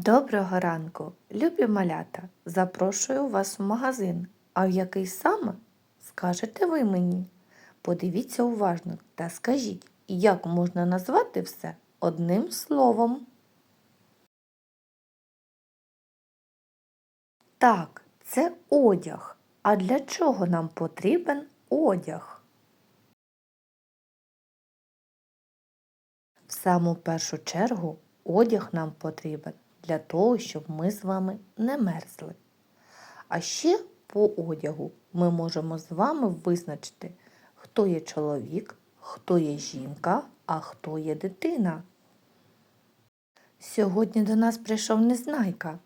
Доброго ранку, любі малята! Запрошую вас в магазин. А в який саме? Скажете ви мені. Подивіться уважно та скажіть, як можна назвати все одним словом. Так, це одяг. А для чого нам потрібен одяг? В саму першу чергу одяг нам потрібен для того, щоб ми з вами не мерзли. А ще по одягу ми можемо з вами визначити, хто є чоловік, хто є жінка, а хто є дитина. Сьогодні до нас прийшов незнайка.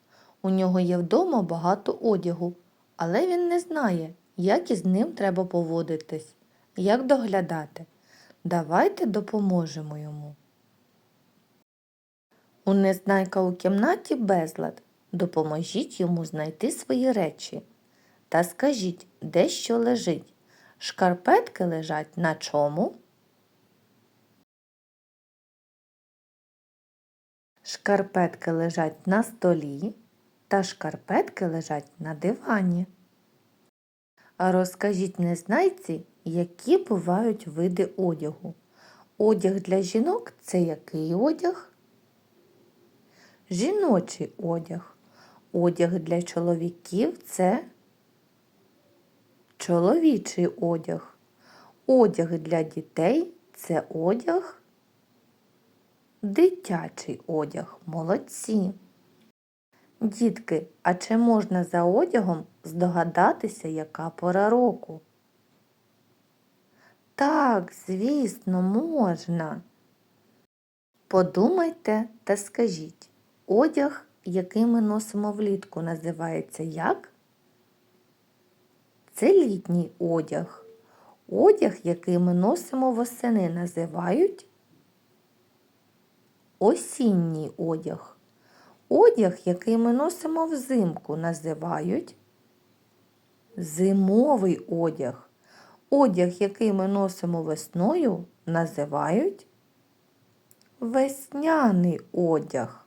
У нього є вдома багато одягу, але він не знає, як із ним треба поводитись, як доглядати. Давайте допоможемо йому. У незнайка у кімнаті безлад. Допоможіть йому знайти свої речі. Та скажіть, де що лежить. Шкарпетки лежать на чому? Шкарпетки лежать на столі, та шкарпетки лежать на дивані. А розкажіть незнайці, які бувають види одягу. Одяг для жінок це який одяг? Жіночий одяг. Одяг для чоловіків це чоловічий одяг. Одяг для дітей це одяг. Дитячий одяг. Молодці. Дітки, а чи можна за одягом здогадатися, яка пора року? Так, звісно, можна. Подумайте та скажіть, одяг, який ми носимо влітку, називається як? Це літній одяг. Одяг, який ми носимо восени, називають осінній одяг. Одяг, який ми носимо взимку, називають зимовий одяг. Одяг, який ми носимо весною, називають весняний одяг.